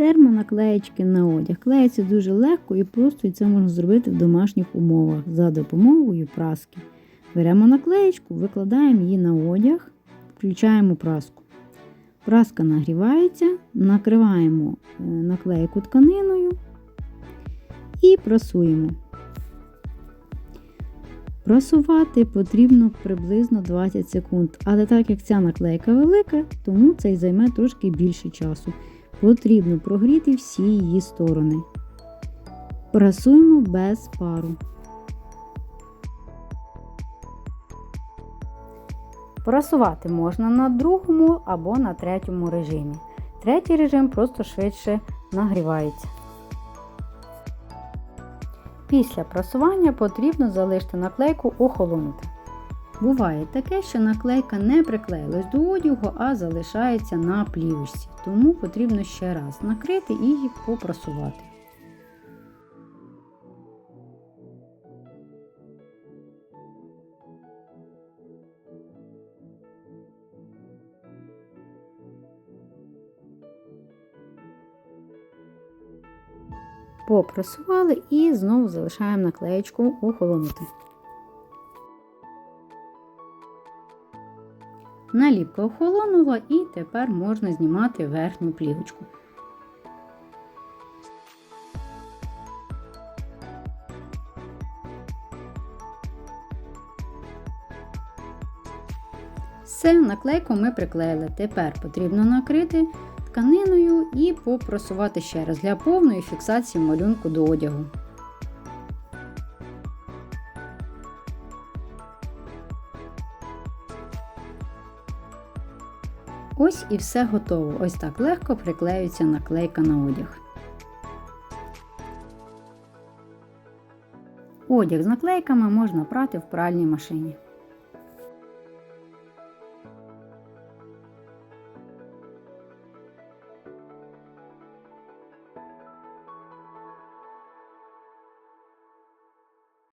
Термонаклеєчки на одяг. Клеїться дуже легко і просто, і це можна зробити в домашніх умовах за допомогою праски. Беремо наклеєчку, викладаємо її на одяг, включаємо праску. Праска нагрівається, накриваємо е, наклейку тканиною і прасуємо. Прасувати потрібно приблизно 20 секунд, але так як ця наклейка велика, тому це й займе трошки більше часу. Потрібно прогріти всі її сторони. Прасуємо без пару. Прасувати можна на другому або на третьому режимі. Третій режим просто швидше нагрівається. Після прасування потрібно залишити наклейку охолонути. Буває таке, що наклейка не приклеїлась до одягу, а залишається на плівочці, тому потрібно ще раз накрити і її попрасувати. Попрасували і знову залишаємо наклеєчку охолонути. Наліпка охолонула і тепер можна знімати верхню плівочку. Все, наклейку ми приклеїли. Тепер потрібно накрити тканиною і попросувати ще раз для повної фіксації малюнку до одягу. Ось і все готово. Ось так легко приклеюється наклейка на одяг. Одяг з наклейками можна прати в пральній машині.